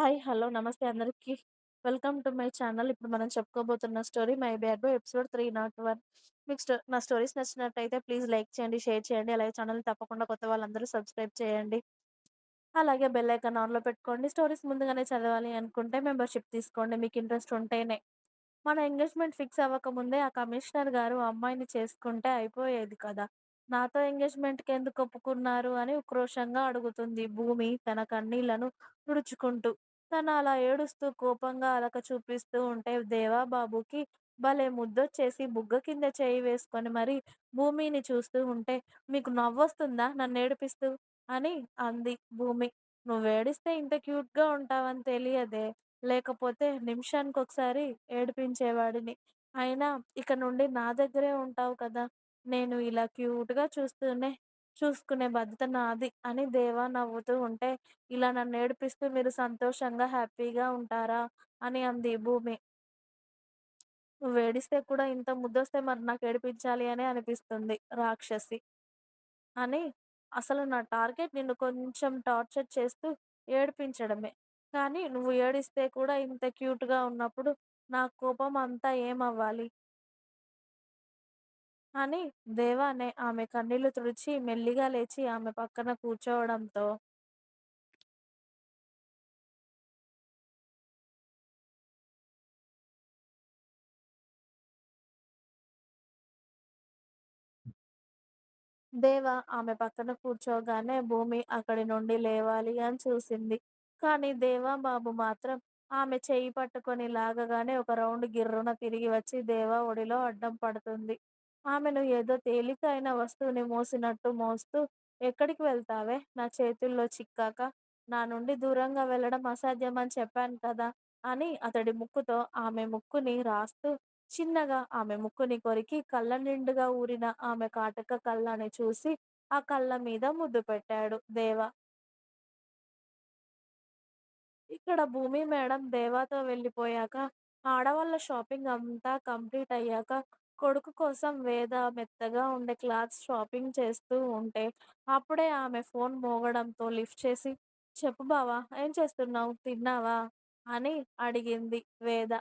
Hi. Hello. నమస్తే అందరికి. Welcome to my channel. ఇప్పుడు మనం చెప్పుకోబోతున్న story 'my bad three episode 301. మీకు స్టో నా స్టోరీస్ నచ్చినట్టయితే ప్లీజ్ లైక్ చేయండి, షేర్ చేయండి. అలాగే ఛానల్‌ని తప్పకుండా కొత్త వాళ్ళందరూ సబ్స్క్రైబ్ చేయండి. అలాగే బెల్ ఐకాన్ ఆన్‌లో పెట్టుకోండి. స్టోరీస్ ముందుగానే చదవాలి అనుకుంటే మెంబర్‌షిప్ తీసుకోండి మీకు ఇంట్రెస్ట్ ఉంటేనే. మన ఎంగేజ్‌మెంట్ ఫిక్స్ అవ్వకముందే ఆ కమిషనర్ గారు అమ్మాయిని చేసుకుంటే అయిపోయేది కదా! నాతో ఎంగేజ్‌మెంట్‌కి ఎందుకు ఒప్పుకున్నారు అని ఉక్రోషంగా అడుగుతుంది భూమి తన కన్నీళ్ళను తుడుచుకుంటూ. తను అలా ఏడుస్తూ కోపంగా అలక చూపిస్తూ ఉంటే దేవా బాబుకి భలే ముద్దొచ్చేసి బుగ్గ కింద చేయి వేసుకొని మరి భూమిని చూస్తూ ఉంటే మీకు నవ్వొస్తుందా నన్ను ఏడిపిస్తూ అని అంది భూమి. నువ్వేడిస్తే ఇంత క్యూట్‌గా ఉంటావని తెలియదే. లేకపోతే నిమిషానికి ఒకసారి ఏడిపించేవాడిని. అయినా ఇక నుండి నా దగ్గరే ఉంటావు కదా! నేను ఇలా క్యూట్‌గా చూస్తూనే చూసుకునే బాధ్యత నాది అని దేవా నవ్వుతూ ఉంటే, ఇలా నన్నేడిపిస్తూ మీరు సంతోషంగా, హ్యాపీగా ఉంటారా? అని అంది భూమి. నువ్వేడిస్తే కూడా ఇంత ముద్దొస్తే మరి నాకేడిపించాలి అనే అనిపిస్తుంది రాక్షసి. అని అసలు నా టార్గెట్ నిన్ను కొంచెం టార్చర్ చేస్తూ ఏడిపించడమే. కానీ నువ్వు ఏడిస్తే కూడా ఇంత క్యూట్‌గా ఉన్నప్పుడు నా కోపం అంతా ఏమవ్వాలి? అని దేవానే ఆమె కన్నీళ్ళు తుడిచి మెల్లిగా లేచి ఆమె పక్కన కూర్చోవడంతో దేవ ఆమె పక్కన కూర్చోగానే భూమి అక్కడి నుండి లేవాలి అని చూసింది. కానీ దేవా బాబు మాత్రం ఆమె చేయి పట్టుకొని లాగగానే ఒక రౌండ్ గిర్రున తిరిగి వచ్చి దేవా ఒడిలో అడ్డం పడుతుంది. ఆమెను ఏదో తేలికైన వస్తువుని మోసినట్టు మోస్తూ ఎక్కడికి వెళ్తావే? నా చేతుల్లో చిక్కాక? నా నుండి దూరంగా వెళ్ళడం అసాధ్యమని చెప్పాను కదా! అని అతడి ముక్కుతో ఆమె ముక్కుని రాస్తూ చిన్నగా ఆమె ముక్కుని కొరికి కళ్ళ నిండుగా ఊరిన ఆమె కాటక కళ్ళని చూసి ఆ కళ్ళ మీద ముద్దు పెట్టాడు దేవ. ఇక్కడ భూమి మేడం దేవాతో వెళ్ళిపోయాక, ఆడవాళ్ళ షాపింగ్ అంతా కంప్లీట్ అయ్యాక కొడుకు కోసం వేద మెత్తగా ఉండే క్లాత్స్ షాపింగ్ చేస్తూ ఉంటే, అప్పుడే ఆమె ఫోన్ మోగడంతో లిఫ్ట్ చేసి చెప్పు బావా ఏం చేస్తున్నావు? తిన్నావా? అని అడిగింది వేద.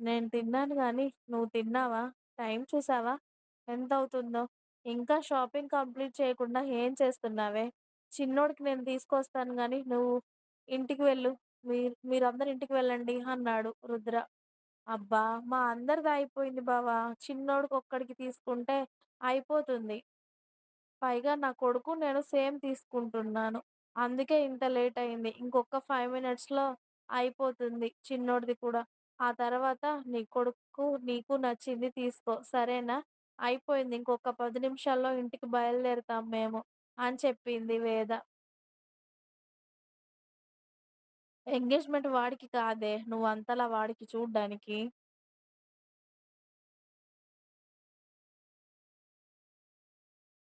నేను తిన్నాను కానీ నువ్వు తిన్నావా? టైం చూసావా? ఎంత అవుతుందో ఇంకా షాపింగ్ కంప్లీట్ చేయకుండా ఏం చేస్తున్నావే? చిన్నోడికి నేను తీసుకొస్తాను కానీ నువ్వు ఇంటికి వెళ్ళు. మీరు మీరందరూ ఇంటికి వెళ్ళండి అన్నాడు రుద్ర. అబ్బా! మా అందరిది అయిపోయింది బావ. చిన్నోడికొక్కడికి తీసుకుంటే అయిపోతుంది. పైగా నా కొడుకు నేను సేమ్ తీసుకుంటున్నాను. అందుకే ఇంత లేట్ అయింది. ఇంకొక 5 మినిట్స్‌లో అయిపోతుంది చిన్నోడిది కూడా. ఆ తర్వాత నీ కొడుకు నీకు నచ్చింది తీసుకో సరేనా? అయిపోయింది. ఇంకొక 10 నిమిషాల్లో ఇంటికి బయలుదేరుతాం మేము అని చెప్పింది వేద. ఎంగేజ్‌మెంట్ వాడికి కాదే నువ్వంతలా వాడికి చూడ్డానికి.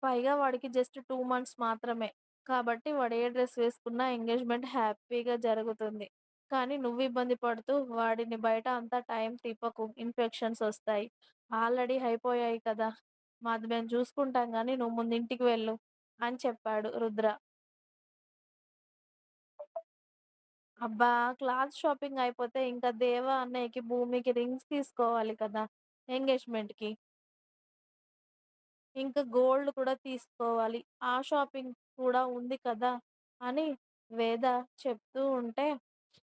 పైగా వాడికి జస్ట్ 2 మంత్స్ మాత్రమే. కాబట్టి వాడు ఏ డ్రెస్ వేసుకున్నా ఎంగేజ్‌మెంట్ హ్యాపీగా జరుగుతుంది. కానీ నువ్వు ఇబ్బంది పడుతూ వాడిని బయట అంతా టైం తిప్పకు ఇన్ఫెక్షన్స్ ఒస్తాయి. ఆల్రెడీ అయిపోయాయి కదా! మాది మేము చూసుకుంటాం గానీ నువ్వు ముందు ఇంటికి వెళ్ళు అని చెప్పాడు రుద్ర. అబ్బా! క్లాత్ షాపింగ్ అయిపోతే ఇంకా దేవ అన్నయ్యకి, భూమికి రింగ్స్ తీసుకోవాలి కదా! ఎంగేజ్‌మెంట్‌కి. ఇంకా గోల్డ్ కూడా తీసుకోవాలి. ఆ షాపింగ్ కూడా ఉంది కదా! అని వేద చెప్తూ ఉంటే,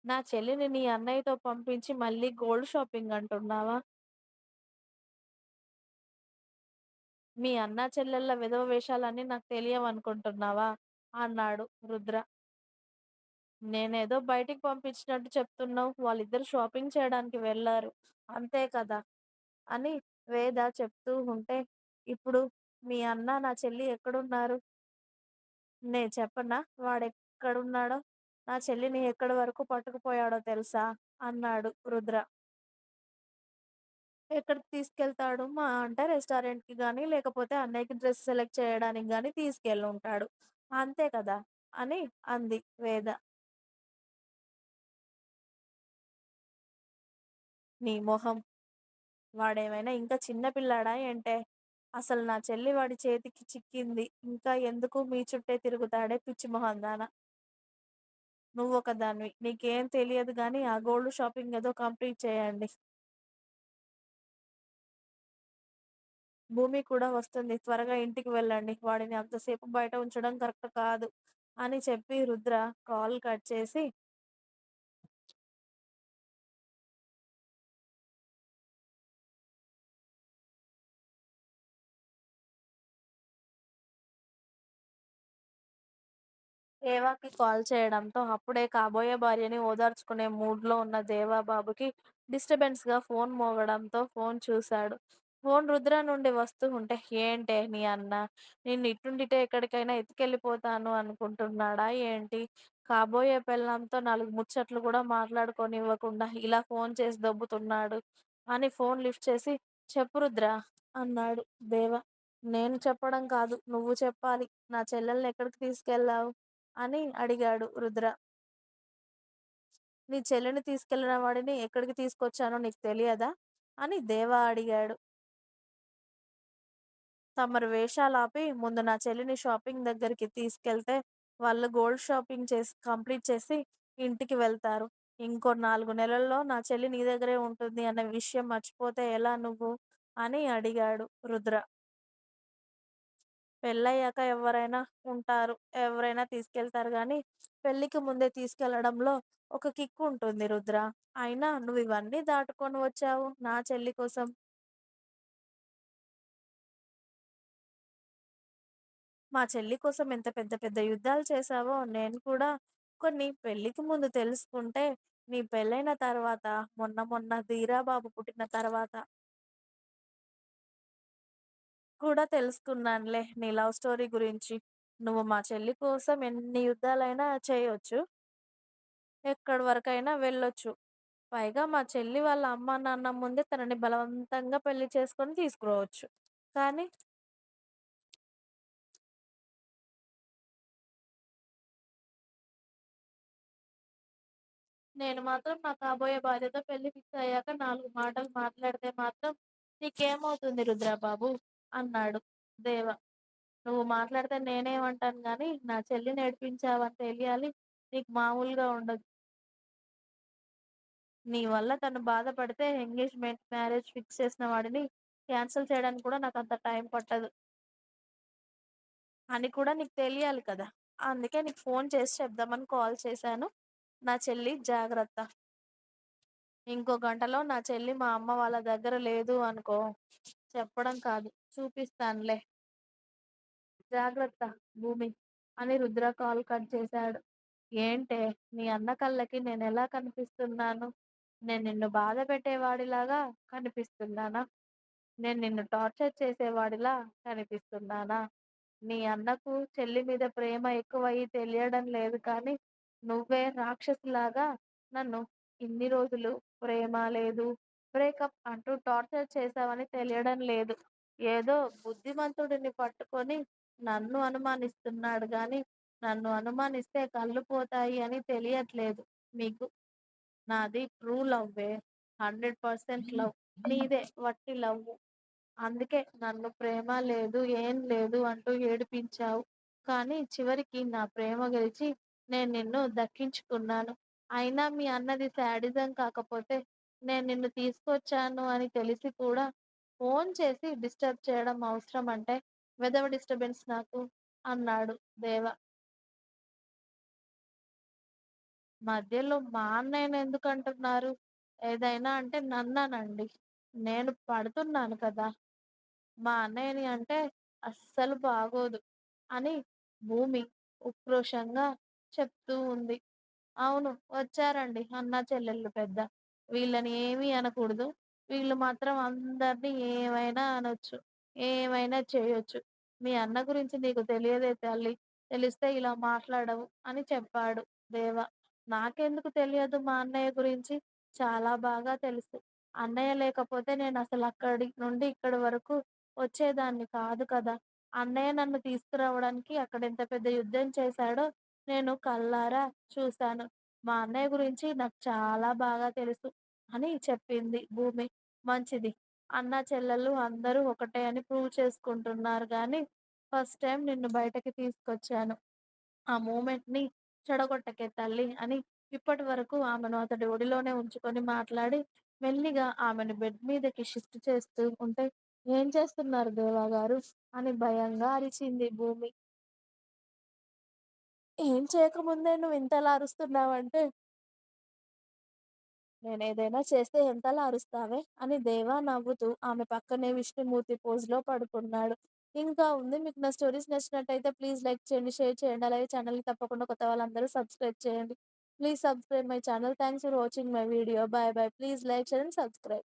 నా చెల్లిని నీ అన్నయ్యతో పంపించి మళ్ళీ గోల్డ్ షాపింగ్ అంటున్నావా? మీ అన్నా చెల్లెళ్ళ విధవ వేషాలన్నీ నాకు తెలియవనుకుంటున్నావా? అన్నాడు రుద్ర. నేనేదో బయటికి పంపించినట్టు చెప్తున్నావు. వాళ్ళిద్దరూ షాపింగ్ చేయడానికి వెళ్ళారు. అంతే కదా! అని వేద చెప్తూ ఉంటే, ఇప్పుడు మీ అన్న, నా చెల్లి ఎక్కడున్నారు? నేను చెప్పనా వాడెక్కడున్నాడో? నా చెల్లిని ఎక్కడి వరకు పట్టుకుపోయాడో తెలుసా? అన్నాడు రుద్ర. ఎక్కడికి తీసుకెళ్తాడు? మహా అంటే రెస్టారెంట్‌కి కానీ లేకపోతే అన్నయ్యకి డ్రెస్ సెలెక్ట్ చేయడానికి గాని తీసుకెళ్ళుంటాడు. అంతే కదా! అని అంది వేద. నీ మొహం. వాడేమైనా ఇంకా చిన్న పిల్లాడా ఏంటే? అసలు నా చెల్లి వాడి చేతికి చిక్కింది. ఇంకా ఎందుకు మీ చుట్టే తిరుగుతాడే పిచ్చి మొహందాన. దానివి నీకేం తెలియదు కానీ ఆ గోల్డ్ షాపింగ్ ఏదో కంప్లీట్ చేయండి. భూమి కూడా వస్తుంది. త్వరగా ఇంటికి వెళ్ళండి. వాడిని అంతసేపు బయట ఉంచడం కరెక్ట్ కాదు అని చెప్పి రుద్ర కాల్ కట్ చేసి దేవాకి కాల్ చేయడంతో అప్పుడే కాబోయే భార్యని ఓదార్చుకునే మూడ్‌లో ఉన్న దేవా బాబుకి డిస్టర్బెన్స్‌గా ఫోన్ మోగడంతో ఫోన్ చూశాడు. ఫోన్ రుద్ర నుండి వస్తూ ఉంటే ఏంటే నీ అన్న నిన్ను ఇట్టుండిటే ఎక్కడికైనా ఎత్తుకెళ్ళిపోతాను అనుకుంటున్నాడా ఏంటి? కాబోయే పెళ్ళంతో నాలుగు ముచ్చట్లు కూడా మాట్లాడుకొని ఇవ్వకుండా ఇలా ఫోన్ చేసి దొబ్బుతున్నాడు అని ఫోన్ లిఫ్ట్ చేసి చెప్పు రుద్ర అన్నాడు దేవ. నేను చెప్పడం కాదు నువ్వు చెప్పాలి. నా చెల్లెల్ని ఎక్కడికి తీసుకెళ్ళావు? అని అడిగాడు రుద్ర. నీ చెల్లిని తీసుకెళ్ళిన వాడిని ఎక్కడికి తీసుకొచ్చానో నీకు తెలియదా? అని దేవ అడిగాడు. తమరు వేషాలాపి ముందు నా చెల్లిని షాపింగ్ దగ్గరికి తీసుకెళ్తే వాళ్ళు గోల్డ్ షాపింగ్ చేసి కంప్లీట్ చేసి ఇంటికి వెళ్తారు. ఇంకో నాలుగు నెలల్లో నా చెల్లి నీ దగ్గరే ఉంటుంది అన్న విషయం మర్చిపోతే ఎలా నువ్వు? అని అడిగాడు రుద్ర. పెళ్ళయ్యాక ఎవరైనా ఉంటారు. ఎవరైనా తీసుకెళ్తారు కానీ పెళ్ళికి ముందే తీసుకెళ్ళడంలో ఒక కిక్ ఉంటుంది రుద్ర. అయినా నువ్వు ఇవన్నీ దాటుకొని వచ్చావు నా చెల్లి కోసం. మా చెల్లి కోసం ఎంత పెద్ద పెద్ద యుద్ధాలు చేశావో నేను కూడా కొన్ని పెళ్ళికి ముందు తెలుసుకుంటే నీ పెళ్ళైన తర్వాత మొన్న మొన్న ధీరాబాబు పుట్టిన తర్వాత కూడా తెలుసుకున్నానులే నీ లవ్ స్టోరీ గురించి. నువ్వు మా చెల్లి కోసం ఎన్ని యుద్ధాలైనా చేయొచ్చు. ఎక్కడి వరకైనా వెళ్ళొచ్చు. పైగా మా చెల్లి వాళ్ళ అమ్మా, నాన్న ముందే తనని బలవంతంగా పెళ్ళి చేసుకొని తీసుకురావచ్చు. కానీ నేను మాత్రం నా కాబోయే భార్యతో పెళ్ళి ఫిక్స్ అయ్యాక నాలుగు మాటలు మాట్లాడితే మాత్రం నీకేమవుతుంది రుద్రబాబు? అన్నాడు దేవ. నువ్వు మాట్లాడితే నేనేమంటాను గానీ నా చెల్లిని ఏడిపించావని తెలియాలి నీకు మామూలుగా ఉండదు. నీ వల్ల తను బాధపడితే ఎంగేజ్‌మెంట్, మ్యారేజ్ ఫిక్స్ చేసిన వాడిని క్యాన్సిల్ చేయడానికి కూడా నాకంత టైం పట్టదు. అని కూడా నీకు తెలియాలి కదా! అందుకే నీకు ఫోన్ చేసి చెప్దామని కాల్ చేశాను. నా చెల్లి జాగ్రత్త. ఇంకో గంటలో నా చెల్లి మా అమ్మ వాళ్ళ దగ్గర లేదు అనుకో చెప్పడం కాదు చూపిస్తానులే. జాగ్రత్త భూమి అని రుద్ర కాల్ కట్ చేశాడు. ఏంటే మీ అన్న కళ్ళకి నేను ఎలా కనిపిస్తున్నాను? నేను నిన్ను బాధ పెట్టేవాడిలాగా కనిపిస్తున్నానా? నేను నిన్ను టార్చర్ చేసేవాడిలా కనిపిస్తున్నానా? నీ అన్నకు చెల్లి మీద ప్రేమ ఎక్కువయ్యి తెలియడం లేదు కానీ నువ్వే రాక్షసులాగా నన్ను ఇన్ని రోజులు ప్రేమ లేదు, బ్రేకప్ అంటూ టార్చర్ చేశావని తెలియడం లేదు. ఏదో బుద్ధిమంతుడిని పట్టుకొని నన్ను అనుమానిస్తున్నాడు కానీ నన్ను అనుమానిస్తే కళ్ళు పోతాయి అని తెలియట్లేదు మీకు. నాది ట్రూ లవ్వే. 100% లవ్. నీదే వట్టి లవ్ అందుకే నన్ను ప్రేమ లేదు, ఏం లేదు అంటూ ఏడిపించావు. కానీ చివరికి నా ప్రేమ గెలిచి నేను నిన్ను దక్కించుకున్నాను. అయినా మీ అన్నది శాడిజం కాకపోతే నేను నిన్ను తీసుకొచ్చాను అని తెలిసి కూడా ఫోన్ చేసి డిస్టర్బ్ చేయడం అవసరం అంటే వెదవ డిస్టర్బెన్స్ నాకు అన్నాడు దేవ. మధ్యలో మా అన్నయ్యని ఎందుకంటున్నారు? ఏదైనా అంటే నన్ననండి. నేను పడుతున్నాను కదా! మా అన్నయ్యని అంటే అస్సలు బాగోదు అని భూమి ఉక్రోషంగా చెప్తూ ఉంది. అవును వచ్చారండి అన్నా చెల్లెళ్ళు పెద్ద. వీళ్ళని ఏమీ అనకూడదు. వీళ్ళు మాత్రం అందరిని ఏమైనా అనొచ్చు. ఏమైనా చేయొచ్చు. మీ అన్న గురించి నీకు తెలియదే తల్లి. తెలిస్తే ఇలా మాట్లాడవు అని చెప్పాడు దేవ. నాకెందుకు తెలియదు మా అన్నయ్య గురించి? చాలా బాగా తెలుసు. అన్నయ్య లేకపోతే నేను అసలు అక్కడి నుండి ఇక్కడి వరకు వచ్చేదాన్ని కాదు కదా! అన్నయ్య నన్ను తీసుకురావడానికి అక్కడ ఎంత పెద్ద యుద్ధం చేశాడో నేను కళ్ళారా చూశాను. మా అన్నయ్య గురించి నాకు చాలా బాగా తెలుసు అని చెప్పింది భూమి. మంచిది. అన్నా, చెల్లెళ్ళు అందరూ ఒకటే అని ప్రూవ్ చేసుకుంటున్నారు గానీ, ఫస్ట్ టైం నిన్ను బయటకి తీసుకొచ్చాను. ఆ మూమెంట్‌ని చెడగొట్టకే తల్లి అని ఇప్పటి వరకు ఆమెను అతడి ఒడిలోనే ఉంచుకొని మాట్లాడి, మెల్లిగా ఆమెను బెడ్ మీదకి షిఫ్ట్ చేస్తూ ఉంటే, "ఏం చేస్తున్నారు దేవా గారు అని భయంగా అరిచింది భూమి. "ఏం చేయకముందే నువ్వింతలా అరుస్తున్నావంటే" నేను ఏదైనా చేస్తే ఎంతలా అరుస్తావే" అని దేవా నవ్వుతూ ఆమె పక్కనే విష్ణుమూర్తి పోజ్‌లో పడుకున్నాడు. ఇంకా ఉంది. మీకు నా స్టోరీస్ నచ్చినట్టయితే ప్లీజ్ లైక్ చేయండి, షేర్ చేయండి. అలాగే ఛానల్‌ని తప్పకుండా కొత్త వాళ్ళందరూ సబ్స్క్రైబ్ చేయండి. Please subscribe my channel. Thanks for watching my video. Bye bye please like, share and subscribe.